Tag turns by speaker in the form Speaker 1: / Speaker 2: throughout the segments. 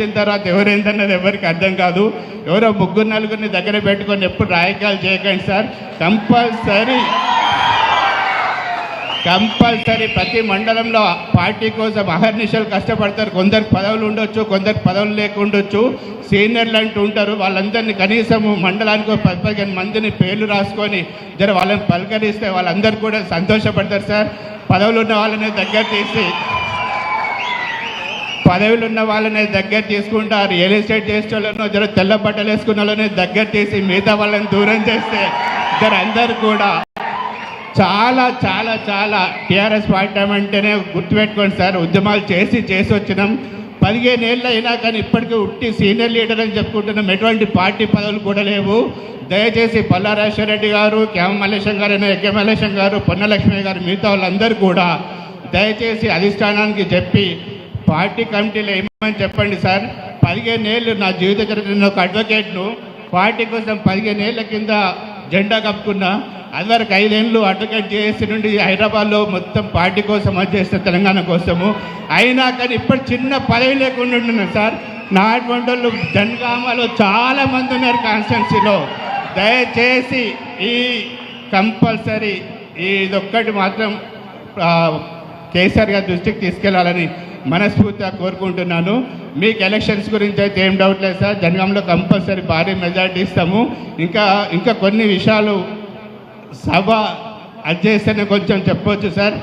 Speaker 1: వచ్చిన తర్వాత ఎవరేందన్నది ఎవరికి అర్థం కాదు. ఎవరో ముగ్గురు నలుగురిని దగ్గర పెట్టుకొని ఎప్పుడు రాయకాలు చేయకండి సార్. కంపల్సరీ కంపల్సరీ ప్రతి మండలంలో పార్టీ కోసం అహర్నిశలు కష్టపడతారు. కొందరికి పదవులు ఉండొచ్చు కొందరికి పదవులు లేకుండొచ్చు. సీనియర్లు అంటూ ఉంటారు. వాళ్ళందరినీ కనీసం మండలానికి ఒక పది పదిహేను మందిని పేర్లు రాసుకొని జర వాళ్ళని పలకరిస్తే వాళ్ళందరూ కూడా సంతోషపడతారు సార్. పదవులు ఉన్న వాళ్ళని దగ్గర తీసి పదవులు ఉన్న వాళ్ళని దగ్గర తీసుకుంటారు రియల్ ఎస్టేట్ చేసే వాళ్ళను జర తెల్ల బట్టలు వేసుకున్న వాళ్ళని దగ్గర తీసి మిగతా వాళ్ళని దూరం చేస్తే ఇద్దరు అందరు కూడా చాలా చాలా చాలా టీఆర్ఎస్ పార్టీ అంటేనే గుర్తుపెట్టుకోండి సార్ ఉద్యమాలు చేసి చేసి వచ్చినాం. పదిహేను ఏళ్ళు అయినా కానీ ఇప్పటికీ ఉట్టి సీనియర్ లీడర్ అని చెప్పుకుంటున్నాం. ఎటువంటి పార్టీ పదవులు కూడా లేవు. దయచేసి పల్లారాజేశ్వరరెడ్డి గారు క్యామ మల్లేశం గారు యజ్ఞ మల్లేశం గారు పొన్నలక్ష్మి గారు మిగతా వాళ్ళందరూ కూడా దయచేసి అధిష్టానానికి చెప్పి పార్టీ కమిటీలో ఏమని చెప్పండి సార్? పదిహేను ఏళ్ళు నా జీవిత చరిత్ర ఒక అడ్వకేట్ను. పార్టీ కోసం పదిహేను ఏళ్ళ కింద జెండా కప్పుకున్నా. అదివరకు ఐదేళ్ళు అడ్వకేట్ చేసి నుండి హైదరాబాద్లో మొత్తం పార్టీ కోసం వచ్చేస్తే తెలంగాణ కోసము. అయినా కానీ ఇప్పుడు చిన్న పదవి లేకుండా ఉంటున్నాను సార్. నా అటువంటి వాళ్ళు జనగామలో చాలా మంది ఉన్నారు కాన్స్టిట్యున్సీలో. దయచేసి ఈ కంపల్సరీ ఇదొక్కటి మాత్రం కేసీఆర్ గారి దృష్టికి తీసుకెళ్ళాలని మనస్ఫూర్తిగా కోరుకుంటున్నాను. మీకు ఎలక్షన్స్ గురించి అయితే ఏం డౌట్ లేదు సార్. జనగంలో కంపల్సరీ భారీ మెజార్టీ ఇస్తాము. ఇంకా ఇంకా కొన్ని విషయాలు సభ అది చేస్తేనే కొంచెం చెప్పవచ్చు సార్.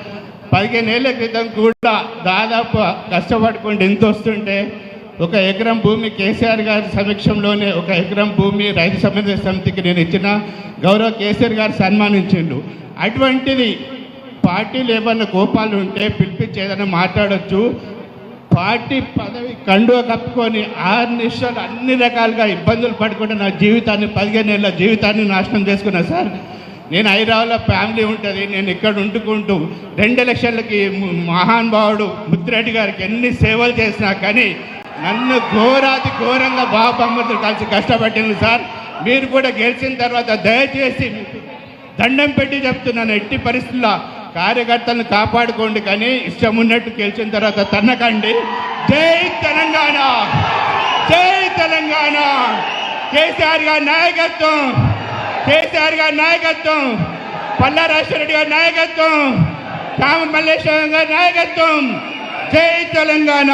Speaker 1: పదిహేను ఏళ్ళ క్రితం కూడా దాదాపు కష్టపడుకుంటే ఎంత వస్తుంటే ఒక ఎకరం భూమి కేసీఆర్ గారి సమక్షంలోనే ఒక ఎకరం భూమి రైతు సమన్వయ సమితికి నేను ఇచ్చిన గౌరవ కేసీఆర్ గారు సన్మానించిండు. అటువంటిది పార్టీలు ఏమన్నా కోపాలు ఉంటే పిలిపించి ఏదైనా మాట్లాడొచ్చు. పార్టీ పదవి కండువ కప్పుకొని ఆరు నిమిషాలు అన్ని రకాలుగా ఇబ్బందులు పడుకుంటూ నా జీవితాన్ని పదిహేను ఏళ్ళ జీవితాన్ని నాశనం చేసుకున్నా సార్. నేను హైదరాబాద్లో ఫ్యామిలీ ఉంటుంది నేను ఇక్కడ ఉంటుకుంటూ రెండు ఎలక్షన్లకి మహానుభావుడు ముద్రెడ్డి గారికి ఎన్ని సేవలు చేసినా కానీ నన్ను ఘోరాతి ఘోరంగా బాబమ్మతో కలిసి కష్టపట్టింది సార్. మీరు కూడా గెలిచిన తర్వాత దయచేసి దండం పెట్టి చెప్తున్నాను ఎట్టి పరిస్థితుల్లో కార్యకర్తలను కాపాడుకోండి కానీ ఇష్టం ఉన్నట్టు గెలిచిన తర్వాత తన్నకండి. జై తెలంగాణ! జై తెలంగాణ! కేసీఆర్ గారి నాయకత్వం! కేసీఆర్ గారి నాయకత్వం! పల్లా రాజశేఖర గారి నాయకత్వం! రామ మల్లేశ్వరం గారి నాయకత్వం! జై తెలంగాణ!